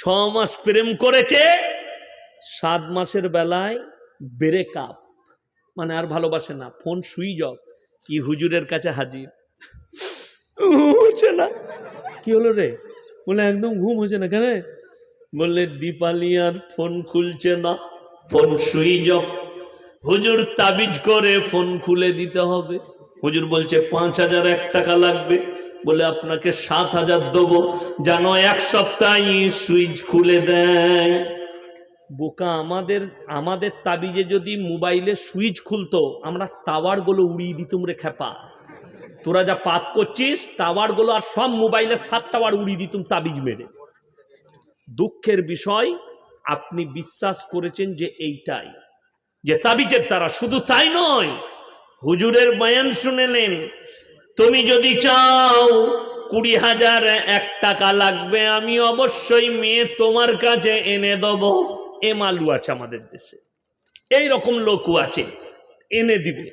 ছ মাস প্রেম করেছে, সাত মাসের বেলায় ব্রেক আপ মানে আর ভালোবাসে না ফোন সুইচ অফ কি হুজুরের কাছে হাজির? হচ্ছে না। কি হলো রে? বলে একদম ঘুম হচ্ছে না কেন? বললে দীপালি আর ফোন খুলছে না ফোন সুইচ অফ হুজুর তাবিজ করে ফোন খুলে দিতে হবে। হুজুর বলছে, পাঁচ হাজার এক টাকা লাগবে। বলে, আপনাকে সাত হাজার দেবো। যেন এক সপ্তাহে সুইচ খুলে দেয়। বোকা, আমাদের আমাদের তাবিজে যদি মোবাইলে সুইচ খুলতো, আমরা টাওয়ারগুলো উড়িয়ে দিতুম রে খেপা তোরা যা পাপ করছিস, টাওয়ারগুলো আর সব মোবাইলে সাত টাওয়ার উড়িয়ে দিতুম তাবিজ মেরে। দুঃখের বিষয়, আপনি বিশ্বাস করেছেন যে এইটাই, যে তাবিজের দ্বারা শুধু তাই নয় হুজুরের বয়ান শুনেলেন, তুমি যদি চাও কুড়ি হাজার এক টাকা লাগবে, আমি অবশ্যই মেয়ে তোমার কাছে এনে দেব। এ মালু আছে আমাদের দেশে। এই রকম লোকও আছে, এনে দিবে।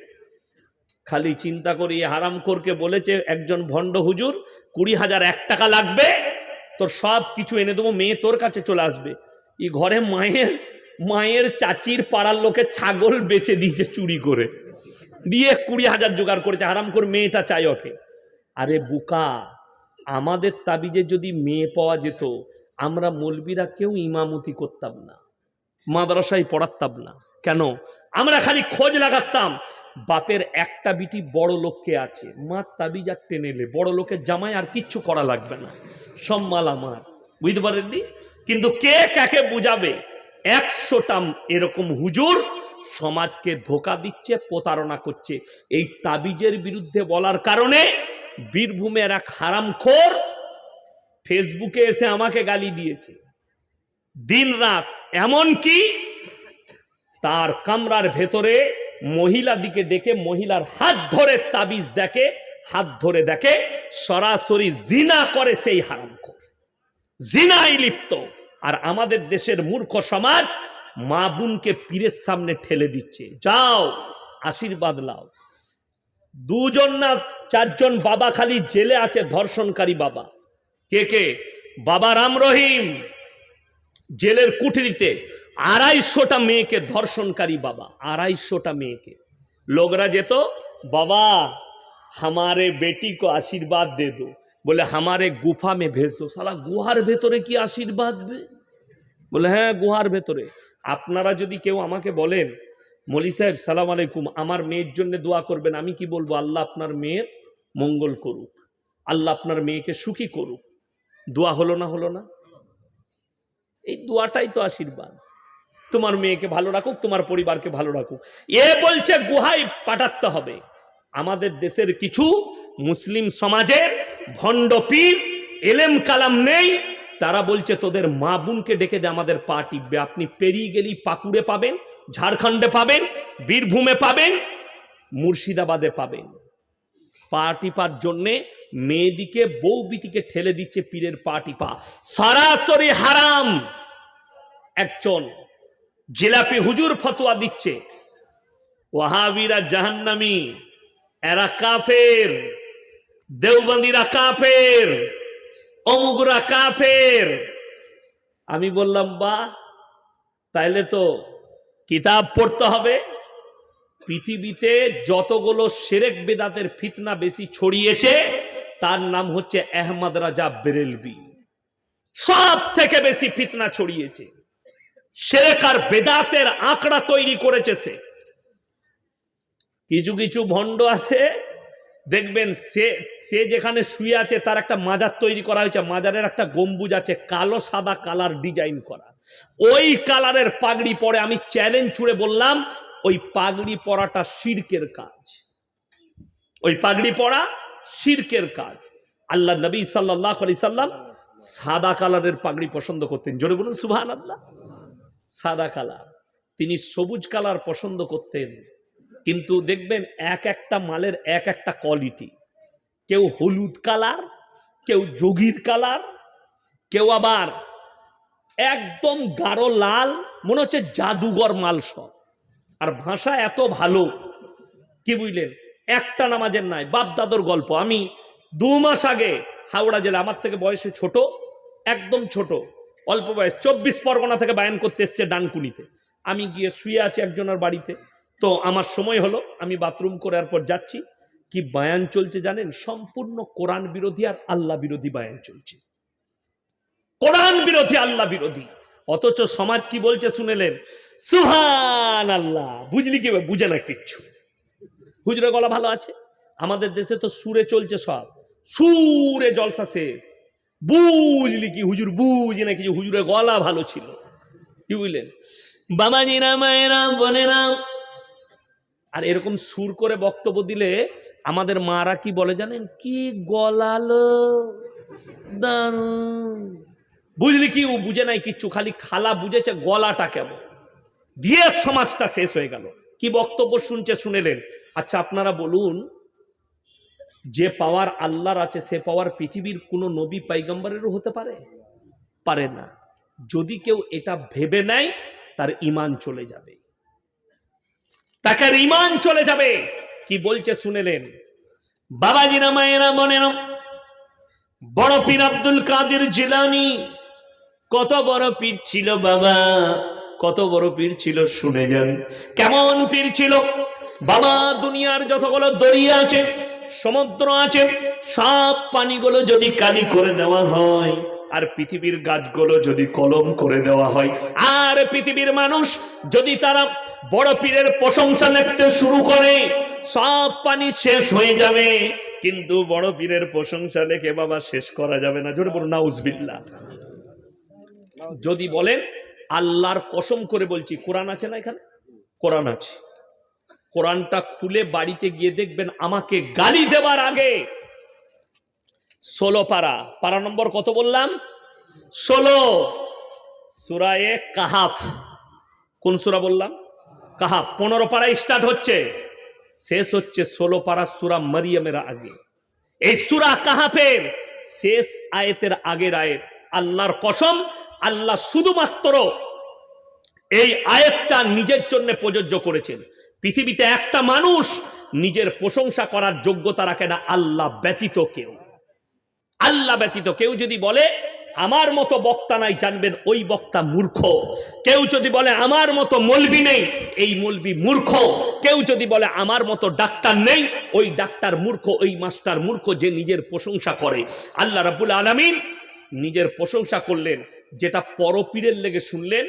খালি চিন্তা করি হারাম করকে বলেছে একজন ভণ্ড হুজুর, কুড়ি হাজার এক টাকা লাগবে, তোর সব কিছু এনে দেবো, মেয়ে তোর কাছে চলে আসবে। এই ঘরে মায়ের মায়ের চাচির পাড়ার লোকে ছাগল বেচে দিয়েছে চুরি করে। দিয়ে কুড়ি হাজার জোগাড় করেছে আরাম করে মেয়েটা চাই ওকে। আরে বুকা, আমাদের তাবিজে যদি মেয়ে পাওয়া যেত, আমরা মলবিরা কেউ ইমামতি করতাম না, মাদ্রাসায় পড়াতাম না। কেন? আমরা খালি খোঁজ লাগাতাম, বাপের একটা বিটি বড় লোককে আছে? মা তাবিজ আর টেনেলে বড় লোকের জামাই আর কিচ্ছু করা লাগবে না। সব মাল আমার, বুঝতে পারেননি? কিন্তু কে কাকে বুঝাবে? একশোটা এরকম হুজুর সমাজকে ধোকা দিচ্ছে, প্রতারণা করছে। এই তাবিজের বিরুদ্ধে বলার কারণে বীরভূমের এক হারামখোর ফেসবুকে এসে আমাকে গালি দিয়েছে। দিন রাত এমন কি তার কামরার ভেতরে মহিলা দিকে ডেকে মহিলার হাত ধরে তাবিজ দেখে, হাত ধরে দেখে সরাসরি জিনা করে সেই হারামখোর। জিনাই লিপ্ত। আর আমাদের দেশের মূর্খ সমাজ মা বোনকে পীরের সামনে ঠেলে দিচ্ছে। যাও, আশীর্বাদ লাও। দুজন না চারজন বাবা খালি জেলে আছে ধর্ষণকারী বাবা। কে কে? বাবা রাম রহিম, জেলের কুঠরিতে আড়াইশোটা মেয়েকে ধর্ষণকারী বাবা, আড়াইশোটা মেয়েকে। লোকরা যেত, বাবা হামারে বেটি কো আশীর্বাদ দে দো। বলে হামারে গুফা মে ভেজ দো সালা গুহার ভেতরে কি আশীর্বাদ বলে হ্যাঁ গুহার ভেতরে আপনারা যদি কেউ আমাকে বলেন মলি সাহেব সালাম আলাইকুম। আমার মেয়ের জন্য দোয়া করবেন। আমি কি বলব? আল্লাহ আপনার মেয়ের মঙ্গল করুক। আল্লাহ আপনার মেয়েকে সুখী করুক। দোয়া হলো না হলো না? এই দোয়াটাই তো আশীর্বাদ। তোমার মেয়েকে ভালো রাখুক, তোমার পরিবারকে ভালো রাখুক। এ বলছে, গুহায় পাঠাতে হবে। আমাদের দেশের কিছু মুসলিম সমাজের ভণ্ড পীর, এলেম কালাম নেই। তারা বলছে, তোদের মা বোনকে ডেকে দে, আমাদের পা টিপবে। আপনি পেরিয়ে গেলেই পাকুড়ে পাবেন, ঝাড়খণ্ডে পাবেন, বীরভূমে পাবেন, মুর্শিদাবাদে পাবেন। পা টিপার জন্যে মেয়েদিকে, বউ বিটিকে ঠেলে দিচ্ছে পীরের পা টিপা। সরাসরি হারাম একজন জিলাপি হুজুর ফতোয়া দিচ্ছে। ওয়াহাবিরা জাহান্নামি। এরা কাফের। দেওবন্দিরা কাফের। অমুকরা কাফের। আমি বললাম বা তাইলে তো কিতাব পড়তে হবে। পৃথিবীতে যতগুলো সেরেক বেদাতের ফিতনা বেশি ছড়িয়েছে, তার নাম হচ্ছে আহমদ রাজা বেরেলবি সব থেকে বেশি ফিতনা ছড়িয়েছে। সেরেক আর বেদাতের আঁকড়া তৈরি করেছে সে। কিছু কিছু ভণ্ড আছে, দেখবেন সে সে যেখানে শুয়ে আছে তার একটা মাজার তৈরি করা হয়েছে, মাজারের একটা গম্বুজ আছে, কালো সাদা কালার ডিজাইন করা। ওই কালারের পাগড়ি পরে আমি চ্যালেঞ্জ ছুড়ে বললাম, ওই পাগড়ি পরাটা শিরকের কাজ। ওই পাগড়ি পরা শিরকের কাজ। আল্লাহ নবী সাল্লাহ আলি সাল্লাম সাদা কালারের পাগড়ি পছন্দ করতেন। জোরে বলুন সুভান আল্লাহ সাদা কালার। তিনি সবুজ কালার পছন্দ করতেন। কিন্তু দেখবেন এক একটা মালের এক একটা কোয়ালিটি কেউ হলুদ কালার কেউ যোগীর কালার কেউ আবার একদম গাঢ় লাল, মনে হচ্ছে জাদুঘর মাল সব। আর ভাষা এত ভালো, কি বুঝলেন? একটা নামাজের নাই বাপ দাদর গল্প। আমি দু মাস আগে হাওড়া জেলা, আমার থেকে বয়সে ছোট, একদম ছোট, অল্প বয়স, চব্বিশ পরগনা থেকে বায়ান করতে এসছে ডানকুনিতে। আমি গিয়ে শুয়ে আছি একজনের বাড়িতে। তো আমার সময় হলো, আমি বাথরুম করার পর যাচ্ছি। কি বায়ান চলছে জানেন? সম্পূর্ণ কোরআন বিরোধী আর আল্লাহ বিরোধী বায়ান চলছে। কোরআন বিরোধী, আল্লাহ বিরোধী। অথচ সমাজ কি বলছে শুনেলেন? সুহান আল্লাহ বুঝলি কি? বুঝে না কিচ্ছু। হুজুরের গলা ভালো আছে? আমাদের দেশে তো সুরে চলছে সব। সুরে জলসা শেষ। বুঝলি কি? হুজুর বুঝি না কিছু? হুজুরের গলা ভালো ছিল। কি বুঝলেন? বাবাজিরা, মায়েরা, বোনেরা আর এরকম সুর করে বক্তব্য দিলে আমাদের মারা কি বলে জানেন? কি গলালো বুঝলি কি ও বুঝে নাই কিচ্ছু, খালি খালা বুঝেছে গলাটা কেমন। দিয়ে সমাজটা শেষ হয়ে গেল। কি বক্তব্য শুনছে শুনেলেন। আচ্ছা আপনারা বলুন, যে পাওয়ার আল্লাহর আছে, সে পাওয়ার পৃথিবীর কোনো নবী পাইগম্বরেরও হতে পারে? পারে না। যদি কেউ এটা ভেবে নেয়, তার ইমান চলে যাবে। তাকে রিমান চলে যাবে। কি বলছে শুনেলেন? বাবাজিরা মায়েরা মনে বড় পীর আব্দুল কাদের জিলানি, কত বড় পীর ছিল বাবা, কত বড় পীর ছিল শুনে যান। কেমন পীর ছিল? বাবা, দুনিয়ার যতগুলো দরিয়া আছে সমুদ্র আছে, সব পানিগুলো যদি কালি করে দেওয়া হয়, আর পৃথিবীর গাছগুলো যদি কলম করে দেওয়া হয়, আর পৃথিবীর মানুষ যদি তারা বড় পীরের প্রশংসা লিখতে শুরু করে, সব পানি শেষ হয়ে যাবে। কিন্তু বড় পীরের প্রশংসা লেখে বাবা শেষ করা যাবে না। জোরে বলুন নাউজবিল্লা যদি বলেন, আল্লাহর কসম করে বলছি, কোরআন আছে না এখানে? কোরআন আছে। কোরআনটা খুলে বাড়িতে গিয়ে দেখবেন আমাকে গালি দেবার আগে। ষোলো পারা। পারা নম্বর কত বললাম? ষোলো। সুরায়ে কাহাফ। কোন সুরা বললাম? কাহাফ। পনেরো পারা স্টার্ট হচ্ছে। শেষ হচ্ছে ষোলো পারা সুরা মারিয়ামের আগে। এই সুরা কাহাফের শেষ আয়েতের আগের আয়েত। আল্লাহর কসম, আল্লাহ শুধুমাত্র এই আয়াতটা নিজের জন্য প্রযোজ্য করেছেন। পৃথিবীতে একটা মানুষ নিজের প্রশংসা করার যোগ্যতা রাখে না, আল্লাহ ব্যতীত কেউ। আল্লাহ ব্যতীত কেউ যদি বলে, আমার মতো বক্তা নাই জানবেন ওই বক্তা মূর্খ। কেউ যদি বলে, আমার মতো মলবি নেই এই মলবি মূর্খ। কেউ যদি বলে, আমার মতো ডাক্তার নেই ওই ডাক্তার মূর্খ, ওই মাস্টার মূর্খ যে নিজের প্রশংসা করে। আল্লাহ রাবুল আলমিন নিজের প্রশংসা করলেন, যেটা পরপীরের লেগে শুনলেন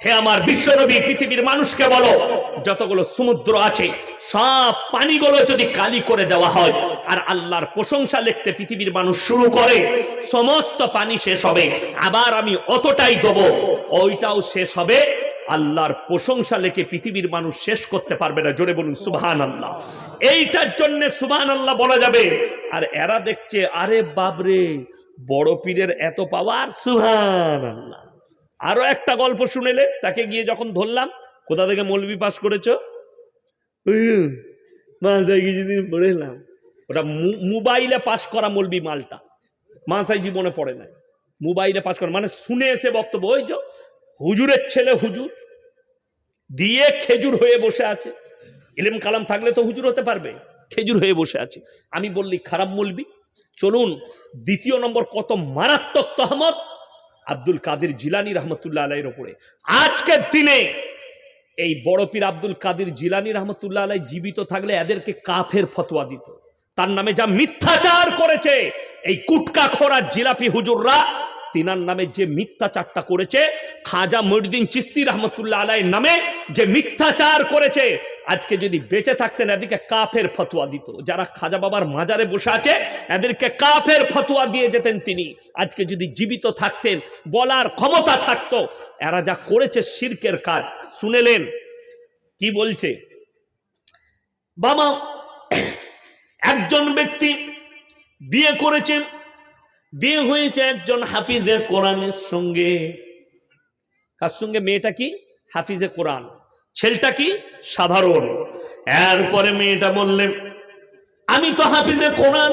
হে আমার বিশ্বনবী, পৃথিবীর মানুষকে বলো, যতগুলো সমুদ্র আছে, সব পানিগুলো যদি কালি করে দেওয়া হয়, আর আল্লাহর প্রশংসা লিখতে পৃথিবীর মানুষ শুরু করে, সমস্ত পানি শেষ হবে, আবার আমি অতটাই দেব, ওইটাও শেষ হবে, আল্লাহর প্রশংসা লেখে পৃথিবীর মানুষ শেষ করতে পারবে না, জোরে বলুন সুবহান আল্লাহ এইটার জন্য সুবহান আল্লাহ বলা যাবে, আর এরা দেখছে, আরে বাবরে বড় পীরের এত পাওয়ার সুবহান আল্লাহ আরও একটা গল্প শুনেলে তাকে গিয়ে যখন ধরলাম কোথা থেকে মৌলবি পাস করেছ? মাসায় কিছুদিন পড়েলাম ওটা মোবাইলে পাস করা মৌলবি মালটা। মাসাই জীবনে পড়ে নাই। মোবাইলে পাস করা মানে শুনে এসে বক্তব্য ওই যে হুজুরের ছেলে হুজুর দিয়ে খেজুর হয়ে বসে আছে। ইলেম কালাম থাকলে তো হুজুর হতে পারবে খেজুর হয়ে বসে আছে। আমি বললি খারাপ মলবি চলুন দ্বিতীয় নম্বর কত মারাত্মক তহমত আব্দুল কাদের জিলানি রহমতুল্লাহ আলাইয়ের ওপরে। আজকের দিনে এই বড় পীর আব্দুল কাদের জিলানি রহমতুল্লাহ আলাই জীবিত থাকলে এদেরকে কাফের ফতোয়া দিত। তার নামে যা মিথ্যাচার করেছে এই কুটকা খোরা জিলাপি হুজুররা তিনার নামে যে মিথ্যাচারটা করেছে, খাজা মহিউদ্দিন চিস্তি রহমতুল্লাহ আলাই নামে যে মিথ্যাচার করেছে, আজকে যদি বেঁচে থাকতেন এদিকে কাফের ফতুয়া দিত। যারা খাজা বাবার মাজারে বসে আছে, এদেরকে কাফের ফতুয়া দিয়ে যেতেন তিনি। আজকে যদি জীবিত থাকতেন, বলার ক্ষমতা থাকতো। এরা যা করেছে শিরকের কাজ, শুনেলেন? কি বলছে? বাবা, একজন ব্যক্তি বিয়ে করেছেন বিয়ে হয়েছে একজন হাফিজে কোরআনের সঙ্গে। কার সঙ্গে? মেয়েটা কি? হাফিজে কোরআন। ছেলেটা কি? সাধারণ। এরপরে মেয়েটা বললেন আমি তো হাফিজে কোরআন।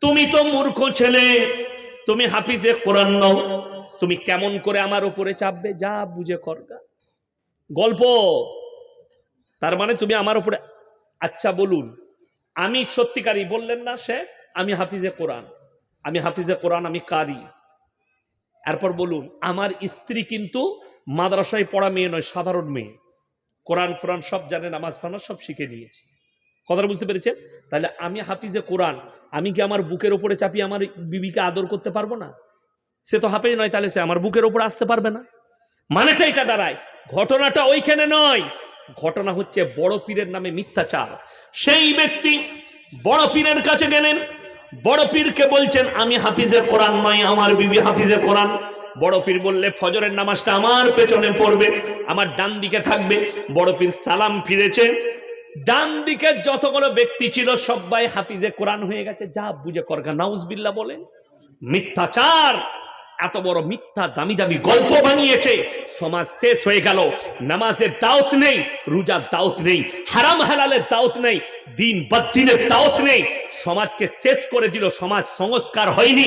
তুমি তো মূর্খ ছেলে। তুমি হাফিজে কোরআন নও। তুমি কেমন করে আমার উপরে চাপবে? যা বুঝে করগা গল্প। তার মানে তুমি আমার উপরে আচ্ছা বলুন, আমি সত্যিকারই বললেন না সে, আমি হাফিজে কোরআন। আমি হাফিজে কোরআন, আমি কারি। এরপর বলুন, আমার স্ত্রী কিন্তু মাদ্রাসায় পড়া মেয়ে নয়, সাধারণ মেয়ে। কোরআন ফোরান সব জানে, নামাজ ফানা সব শিখে নিয়েছে। কথাটা বুঝতে পেরেছেন? তাহলে আমি হাফিজে কোরআন, আমি কি আমার বুকের ওপরে চাপিয়ে আমার বিবিকে আদর করতে পারব না? সে তো হাফেজ নয়, তাহলে সে আমার বুকের ওপরে আসতে পারবে না। মানেটা এটা দাঁড়ায়, ঘটনাটা ওইখানে নয়। ঘটনা হচ্ছে বড় পীরের নামে মিথ্যাচার। সেই ব্যক্তি বড় পীরের কাছে গেলেন বড় পীরকে বলছেন, আমি হাফিজে কোরআন নয় আমার বিবি হাফিজে কোরআন। বড় পীর বললে, ফজরের নামাজটা আমার পেছনে পড়বে, আমার ডান দিকে থাকবে। বড় পীর সালাম ফিরেছে। ডান দিকে যতগুলো ব্যক্তি ছিল, সবাই হাফিজে কোরআন হয়ে গেছে। যা বুঝে করগা নাউজবিল্লা বলেন, মিথ্যাচার। এত বড় মিথ্যা দামি দামি গল্প বানিয়েছে। সমাজ শেষ হয়ে গেল। নামাজের দাওত নেই, রোজার দাওত নেই, হারাম হালালের দাওত নেই, দিন বদিনের দাওত নেই। সমাজকে শেষ করে দিল, সমাজ সংস্কার হয়নি।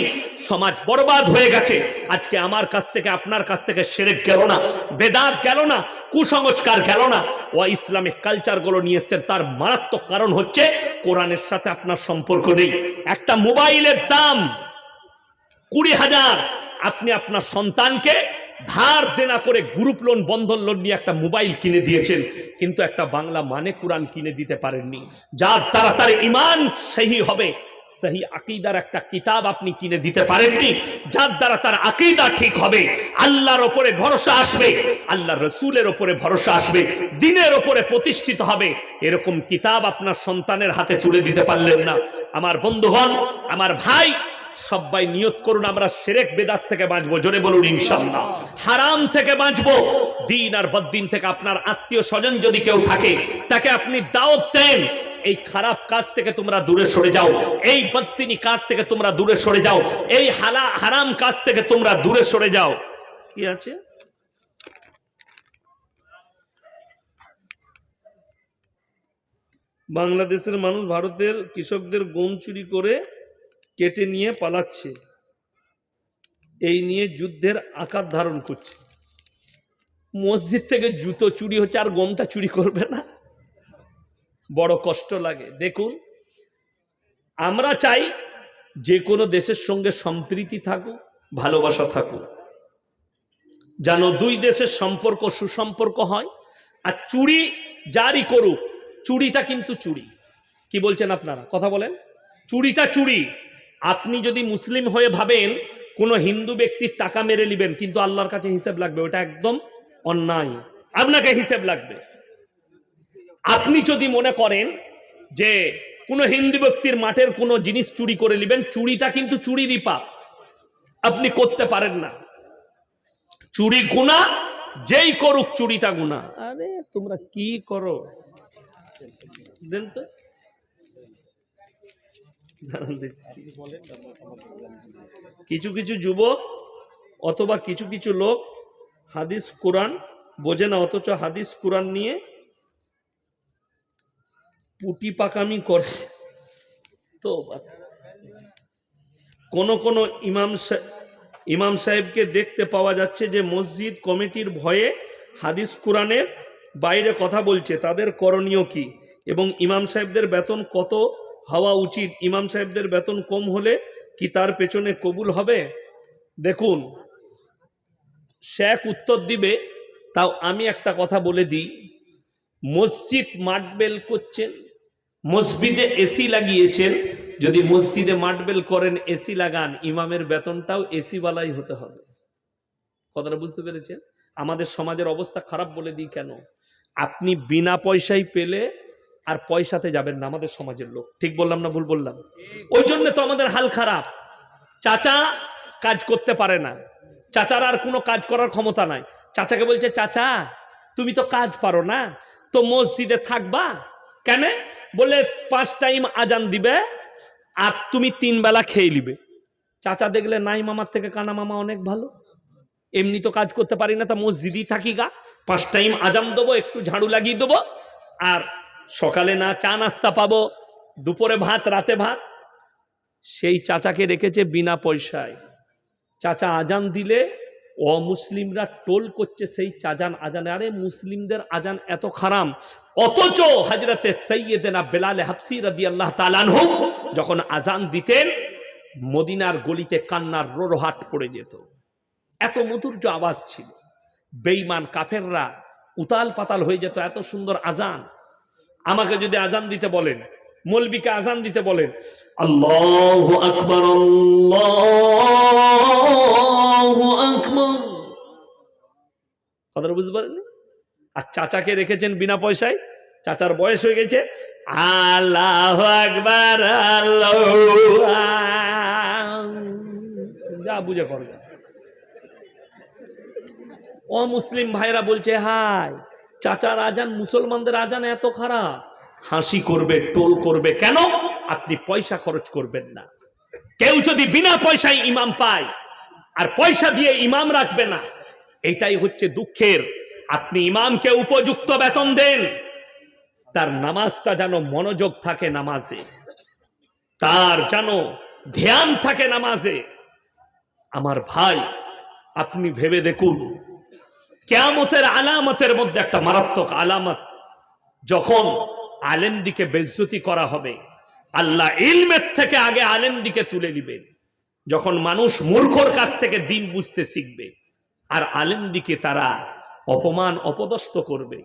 সমাজ বরবাদ হয়ে গেছে। আজকে আমার কাছ থেকে, আপনার কাছ থেকে সেরেক গেল না, বেদাত গেল না, কুসংস্কার গেল না। ও ইসলামিক কালচারগুলো নিয়ে এসছেন, তার মারাত্মক কারণ হচ্ছে কোরআনের সাথে আপনার সম্পর্ক নেই। একটা মোবাইলের দাম কুড়ি হাজার আপনি আপনার সন্তানকে ধার দেনা করে গ্রুপ লোন বন্ধন লোন নিয়ে একটা মোবাইল কিনে দিয়েছেন, কিন্তু একটা বাংলা মানে কোরআন কিনে দিতে পারেননি। যার দ্বারা তার ইমান সেই হবে সেই আকিদার একটা কিতাব আপনি কিনে দিতে পারেননি, যার দ্বারা তার আকিদা ঠিক হবে। আল্লাহর ওপরে ভরসা আসবে আল্লাহ রসুলের ওপরে ভরসা আসবে, দিনের ওপরে প্রতিষ্ঠিত হবে। এরকম কিতাব আপনার সন্তানের হাতে তুলে দিতে পারলেন না। আমার বন্ধুগণ, আমার ভাই সবাই নিয়ত করুন, আমরা সেরেক বেদাত থেকে বাঁচবো, জোরে বলুন ইনশাল্লাহ হারাম থেকে বাঁচবো, দিন আর বদ্দিন থেকে আপনার আত্মীয় স্বজন যদি কেউ থাকে, তাকে আপনি দাওয়াত দেন। এই খারাপ কাজ থেকে তোমরা দূরে সরে যাও, এই বদ্দিনী কাজ থেকে তোমরা দূরে সরে যাও, এই হালা, হারাম কাজ থেকে তোমরা দূরে সরে যাও। কি আছে? বাংলাদেশের মানুষ ভারতের কৃষকদের গম চুরি করে কেটে নিয়ে পালাচ্ছে। এই নিয়ে যুদ্ধের আকার ধারণ করছে। মসজিদ থেকে জুতো চুরি হচ্ছে আর গমটা চুরি করবে না। বড় কষ্ট লাগে। দেখুন, আমরা চাই যে কোনো দেশের সঙ্গে সম্প্রীতি থাকুক, ভালোবাসা থাকুক। যেন দুই দেশের সম্পর্ক সুসম্পর্ক হয়। আর চুরি যারই করুক, চুরিটা কিন্তু চুরি। কি বলছেন আপনারা? কথা বলেন। চুরিটা চুরি। আপনি যদি মুসলিম হয়ে ভাবেন, কোনো হিন্দু ব্যক্তির টাকা মেরে নেবেন, কিন্তু আল্লাহর কাছে হিসেব লাগবে, ওটা একদম অন্যায়। আপনাকে হিসেব লাগবে। আপনি যদি মনে করেন যে কোনো হিন্দু ব্যক্তির মাঠের কোনো জিনিস চুরি করে নেবেন, চুরিটা কিন্তু চুরিরই পাপ। আপনি করতে পারেন না। চুরি গুণা যেই করুক চুরিটা গুণা আরে, তোমরা কি করো? দেন তো। কিছু কিছু যুবক অথবা কিছু কিছু লোক হাদিস কোরআন বোঝে না, অথচ হাদিস কোরআন নিয়ে পুটি পাকামি করে। তো। কোন কোন ইমাম ইমাম সাহেবকে দেখতে পাওয়া যাচ্ছে যে মসজিদ কমিটির ভয়ে হাদিস কোরআনের বাইরে কথা বলছে। তাদের করণীয় কি? এবং ইমাম সাহেবদের বেতন কত হওয়া উচিত। ইমাম সাহেবদের বেতন কম হলে কি তার পেছনে কবুল হবে? দেখুন, শেখ উত্তর দিবে, তাও আমি একটা কথা বলে দিই। মসজিদ মাটবেল করছেন, মসজিদে এসি লাগিয়েছেন, যদি মসজিদে মাটবেল করেন এসি লাগান, ইমামের বেতনটাও এসিওয়ালাই হতে হবে। কথাটা বুঝতে পেরেছেন? আমাদের সমাজের অবস্থা খারাপ বলে দিই কেন? আপনি বিনা পয়সায় পেলে আর পয়সাতে যাবেন না, আমাদের সমাজের লোক। ঠিক বললাম না ভুল বললাম? ওই জন্য তো আমাদের হাল খারাপ। চাচা কাজ করতে পারে না। চাচার আর কোনো কাজ করার ক্ষমতা নাই। চাচাকে বলছে, চাচা, তুমি তো কাজ পারো না। তো মসজিদে থাকবা? কেন? বলে, পাঁচ টাইম আজান দিবে আর তুমি তিন বেলা খেয়ে নিবে। চাচা দেখলে, নাই মামার থেকে কানা মামা অনেক ভালো। এমনি তো কাজ করতে পারি না, তা মসজিদই থাকি গা। পাঁচ টাইম আজাম দেবো, একটু ঝাড়ু লাগিয়ে দেবো আর সকালে না চা নাস্তা পাবো, দুপুরে ভাত, রাতে ভাত। সেই চাচাকে রেখেছে বিনা পয়সায়। চাচা আজান দিলে অমুসলিমরা টোল করছে সেই চাজান আজানে। আরে মুসলিমদের আজান এত খারাম। অথচ হাজরতে সৈয়দেনা বেলালে হাফসি রাদি আল্লাহ তালানহ যখন আজান দিতেন, মদিনার গলিতে কান্নার রোরহাট পড়ে যেত। এত মধুর্য আওয়াজ ছিল। বেইমান কাফেররা উতাল পাতাল হয়ে যেত। এত সুন্দর আজান। আমাকে যদি আজান দিতে বলেন মলবিকে আজান দিতে বলেন আল্লাহ আকবর আকবর। কথাটা বুঝতে পারেন আর চাচাকে রেখেছেন বিনা পয়সায় চাচার বয়স হয়ে গেছে আল্লাহ আকবর আল্লাহ যা বুঝে করবে অমুসলিম ভাইরা বলছে হাই চাচার আজান মুসলমানদের আজান এত খারাপ। হাসি করবে, টোল করবে, কেন? আপনি পয়সা খরচ করবেন না। কেউ যদি বিনা পয়সায় ইমাম পায়, আর পয়সা দিয়ে ইমাম রাখবে না, এটাই হচ্ছে দুঃখের। আপনি ইমামকে উপযুক্ত বেতন দেন, তার নামাজটা যেন মনোযোগ থাকে নামাজে। তার যেন ধ্যান থাকে নামাজে। আমার ভাই, আপনি ভেবে দেখুন কেয়ামতের আলামতের মধ্যে একটা মারাত্মক আলামত। যখন আলেম দিকে বেজ্জতি করা হবে, আল্লাহ ইলমের থেকে আগে আলেম দিকে তুলে দিবেন যখন মানুষ মূর্খর কাছ থেকে দিন বুঝতে শিখবে, আর আলেম দিকে তারা অপমান অপদস্থ করবে।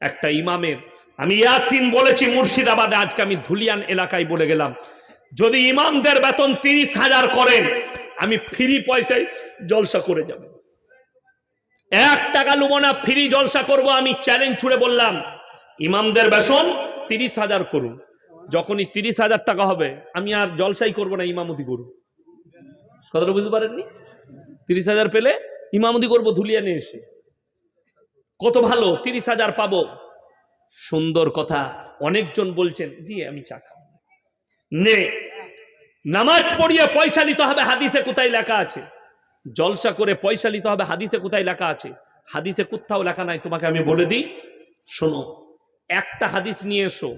একটা ইমামের, আমি ইয়াসিন বলেছি মুর্শিদাবাদে, আজকে আমি ধুলিয়ান এলাকায় বলে গেলাম, যদি ইমামদের বেতন তিরিশ হাজার করেন, আমি ফ্রি পয়সায় জলসা করে যাব। এক টাকা লুবো না, ফ্রি জলসা করব, আমি চ্যালেঞ্জ ছুড়ে বললাম। ইমামদের বেতন তিরিশ হাজার করুন। যখনই তিরিশ হাজার টাকা হবে, আমি আর জলসাই করব না, ইমামতি করব। কথাটা বুঝতে পারেননি? তিরিশ হাজার পেলে ইমামতি করব ধুলিয়ানে এসে। কত ভালো, তিরিশ হাজার পাবো। সুন্দর কথা, অনেকজন বলছেন, জি, আমি চা নে, নামাজ পড়িয়ে পয়সা নিতে হবে, হাদিসে কোথায় লেখা আছে? জলসা করে পয়সা নিতে হবে। হাদিসে কোথায় লেখা আছে? হাদিসে কোথাও লেখা নাই, তোমাকে আমি বলে দিই। শোনো, একটা হাদিস নিয়ে এসো।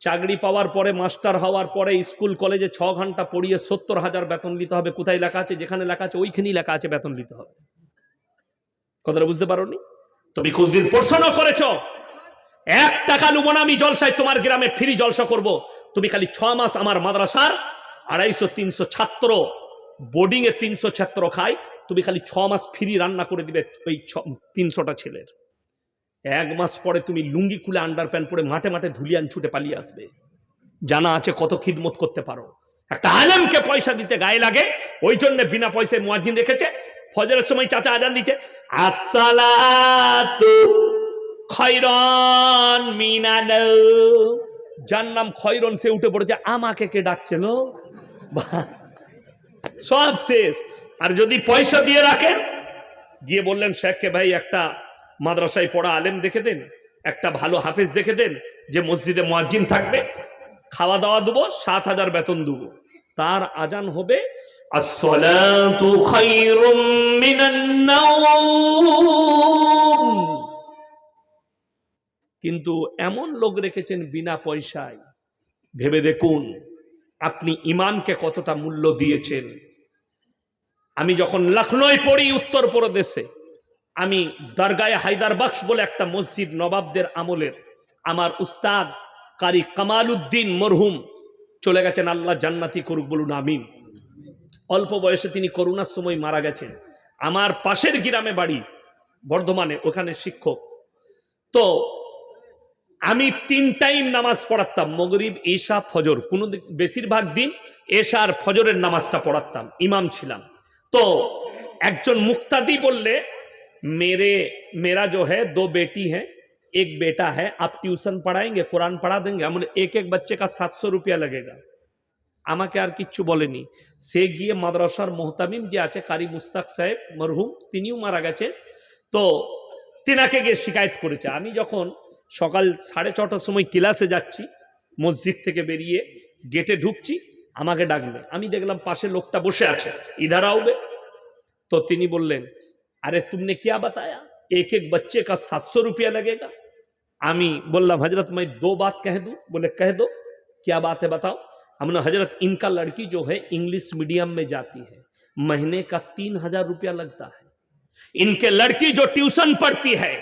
চাকরি পাওয়ার পরে, মাস্টার হওয়ার পরে, স্কুল, কলেজে ছ ঘণ্টা পড়িয়ে সত্তর হাজার বেতন নিতে হবে। কোথায় লেখা আছে? যেখানে লেখা আছে, ওইখানেই লেখা আছে, বেতন নিতে হবে। কথাটা বুঝতে পারো নি তুমি খুশদিন প্রশ্ন করেছ? এক টাকা লুবো আমি জলসায়, তোমার গ্রামে ফ্রি জলসা করব। তুমি খালি ছ মাস আমার মাদ্রাসার আড়াইশো, তিনশো ছাত্র বোর্ডিং এ তিনশো ছাত্র খায়, তুমি খালি ছ মাস ফ্রি রান্না করে দিবে ওই তিনশোটা ছেলের। এক মাস পরে তুমি লুঙ্গি খুলে আন্ডার প্যান্ট পরে মাঠে মাঠে ধুলিয়ান ছুটে পালিয়ে আসবে। জানা আছে কত খিদমত করতে পারো। একটা আলেমকে পয়সা দিতে গায়ে লাগে, ওই জন্য বিনা পয়সায় মুয়াজ্জিন রেখেছে, ফজরের সময় চাচা আজান দিচ্ছে আসসালাতু খয়রন যার নাম খয়রন সে উঠে পড়েছে, আমাকে কে ডাকছিল বাস। সব শেষ। আর যদি পয়সা দিয়ে রাখেন, গিয়ে বললেন, শেখকে ভাই একটা মাদ্রাসায় পড়া আলেম দেখে দেন, একটা ভালো হাফেজ দেখে দেন, যে মসজিদে মুয়াজ্জিন থাকবে, খাওয়া দাওয়া দেবো, সাত হাজার বেতন দেবো। তার আজান হবে কিন্তু এমন লোক রেখেছেন বিনা পয়সায়। ভেবে দেখুন, আপনি ইমানকে কতটা মূল্য দিয়েছেন। আমি যখন লখনৌয় পড়ি উত্তর প্রদেশে, আমি দরগায় হায়দার বক্স বলে একটা মসজিদ নবাবদের আমলের। আমার উস্তাদ কারি কামাল উদ্দিন মরহুম চলে গেছেন, আল্লাহ জান্নাতি করুক বলুন, আমিন। অল্প বয়সে তিনি করোনার সময় মারা গেছেন। আমার পাশের গ্রামে বাড়ি, বর্ধমানে, ওখানে শিক্ষক। তো আমি তিন টাইম নামাজ পড়াতাম, মগরিব, ঈশা, ফজর। কোনো বেশিরভাগ দিন এশা আর ফজরের নামাজটা পড়াতাম, ইমাম ছিলাম। তো একজন মুক্তাদি বললে मेरे मेरा जो है दो बेटी है एक बेटा है आप ट्यूशन पढ़ाएंगे কোরআন पढ़ा देंगे हम बोले, एक एक बच्चे का सातशो रुपया लगेगा আমাকে আর কিচ্ছু বলেনি সে গিয়ে মাদ্রাসার মোহতামিম যে আছে কারি মুস্তাক সাহেব মরহুম তিনিও মারা গেছে তো তিনাকে গিয়ে শিকায়ত করেছে আমি যখন সকাল সাড়ে ছটার সময় ক্লাসে যাচ্ছি মসজিদ থেকে বেরিয়ে গেটে ঢুকছি আমাকে ডাকবে আমি দেখলাম পাশে লোকটা বসে আছে ইধার আউবে तो তিনি বললেন अरे तुमने क्या बताया एक एक बच्चे का सात सौ रुपया लगेगा আমি বললাম হজরত मैं दो बात कह दूं बोले कह दो क्या बात है बताओ हमने हजरत इनका लड़की जो है इंग्लिश मीडियम में जाती है महीने का तीन हजार रुपया लगता है इनके लड़की जो ट्यूशन पढ़ती है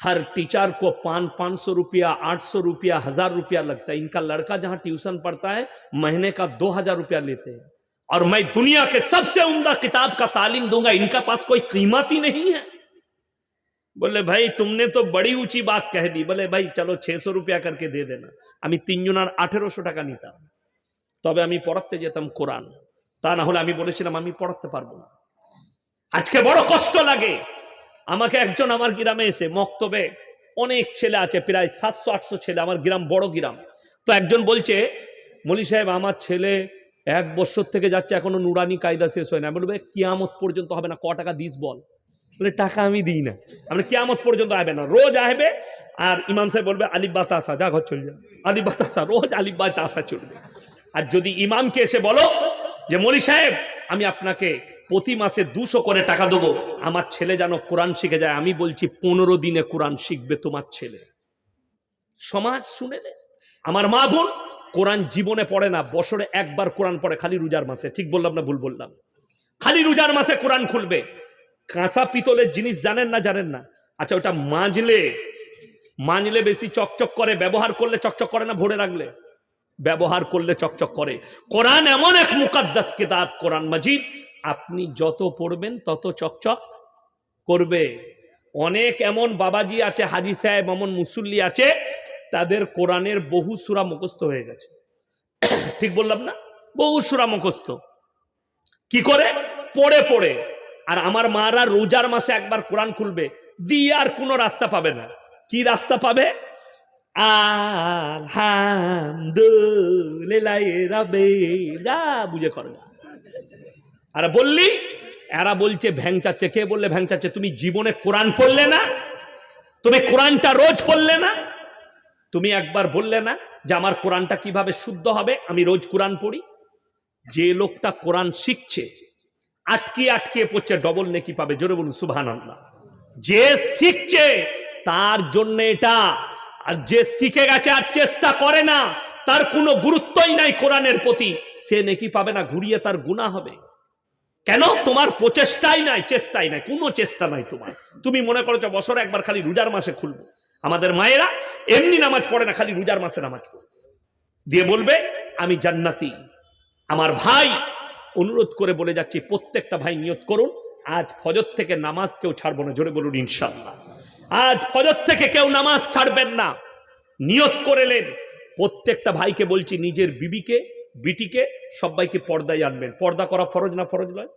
हर टीचर को पाँच पाँच सौ रुपया आठ सौ रुपया हजार रुपया लगता है इनका लड़का जहां ट्यूशन पढ़ता है महीने का दो हजार रुपया लेते हैं और मैं दुनिया के सबसे उम्दा किताब का तालीम दूंगा इनका पास कोई कीमत ही नहीं है বলে ভাই তুমনে তো বড়ি উঁচি বাত কহ দি বলে ভাই চলো ছশো রুপিয়া করকে দিয়ে দেনা আমি তিনজনার আঠেরোশো টাকা নিতাম তবে আমি পড়াতে যেতাম কোরআন তা না হলে আমি বলেছিলাম আমি পড়াতে পারবো না আজকে বড় কষ্ট লাগে আমাকে একজন আমার গ্রামে এসে মক্তবে অনেক ছেলে আছে, প্রায় সাতশো, আটশো ছেলে, আমার গ্রাম বড় গ্রাম। তো একজন বলছে, মলি সাহেব, আমার ছেলে এক বছর থেকে যাচ্ছে, এখনও নুরানি কায়দা শেষ হয় না। আমি বলবে কিয়ামত পর্যন্ত হবে না, ক টাকা দিস বল? বলে, টাকা আমি দিই না। আমরা কিয়ামত পর্যন্ত আসবে না, রোজ আসবে। আর ইমাম সাহেব বলবে, আলিফ বাতাসা যা ঘর চলে যাবে আলিফ বাতাসা রোজ আলিফ বাতাসা চলবে। আর যদি ইমামকে এসে বলো যে, মলি সাহেব, আমি আপনাকে প্রতি মাসে দুশো করে টাকা দেবো। আমার ছেলে যেন কোরআন শিখে যায়, আমি বলছি পনেরো দিনে কোরআন শিখবে তোমার ছেলে। সমাজ শুনে। আমার মা বোন, কোরআন জীবনে পড়ে না, বছরে একবার কোরআন পড়ে, খালি রোজার মাসে। ঠিক বললাম না ভুল বললাম? খালি রোজার মাসে কোরআন খুলবে। কাঁসা পিতলের জিনিস জানেন না জানেন না? আচ্ছা ওটা মাজলে। মাজলে বেশি চকচক করে, ব্যবহার করলে চকচক করে না ভরে রাখলে? ব্যবহার করলে চকচক করে। কোরআন এমন এক মুকাদ্দাস কিতাব, কোরআন মাজিদ আপনি যত পড়বেন, তত চকচক করবে। অনেক এমন বাবাজি আছে, হাজি সাহেব, এমন মুসল্লি আছে, তাদের কোরআনের বহু সুরা মুখস্থ হয়ে গেছে। ঠিক বললাম না? বহু সুরা মুখস্থ। কি করে? পড়ে পড়ে। আর আমার মারা রোজার মাসে একবার কোরআন খুলবে, দিয়ে আর কোনো রাস্তা পাবে না। কি রাস্তা পাবে? আলহামদুলিল্লাহ রাবে যা বুঝে করে না। আর বললি? এরা বলছে ভ্যাংচাচ্ছে। কে বললে ভ্যাংচাচ্ছে? তুমি জীবনে কোরআন পড়লে না? তুমি কোরআনটা রোজ পড়লে না? তুমি একবার বললে না যে আমার কোরআনটা কীভাবে শুদ্ধ হবে? আমি রোজ কোরআন পড়ি। যে লোকটা কোরআন শিখছে আটকিয়ে আটকিয়ে পড়ছে ডবল নেকি পাবে। জোরে বলুন আল্লাহ যে শিখছে, তার জন্য এটা। আর যে শিখে গেছে আর চেষ্টা করে না, তার কোনো গুরুত্বই নাই কোরআনের প্রতি। সে নেকি পাবে না, ঘুরিয়ে তার গুণা হবে। কেন? তোমার প্রচেষ্টাই নাই, চেষ্টাই নাই, কোনো চেষ্টা নাই তোমার। তুমি মনে করো যে বছরে একবার খালি রোজার মাসে খুলবো। আমাদের মায়েরা এমনি নামাজ পড়ে না, খালি রোজার মাসে নামাজ পড়ে। দিয়ে বলবে, আমি জান্নাতি। আমার ভাই, অনুরোধ করে বলে যাচ্ছি, প্রত্যেকটা ভাই নিয়ত করুন, আজ ফজর থেকে নামাজ কেউ ছাড়বো না, জোরে বলুন ইনশাল্লাহ আজ ফজর থেকে কেউ নামাজ ছাড়বেন না। নিয়ত করেলেন প্রত্যেকটা ভাইকে বলছি, নিজের বিবিকে বিটিকে সবাইকে পর্দায় আনবেন। পর্দা করা ফরজ না ফরজ নয়?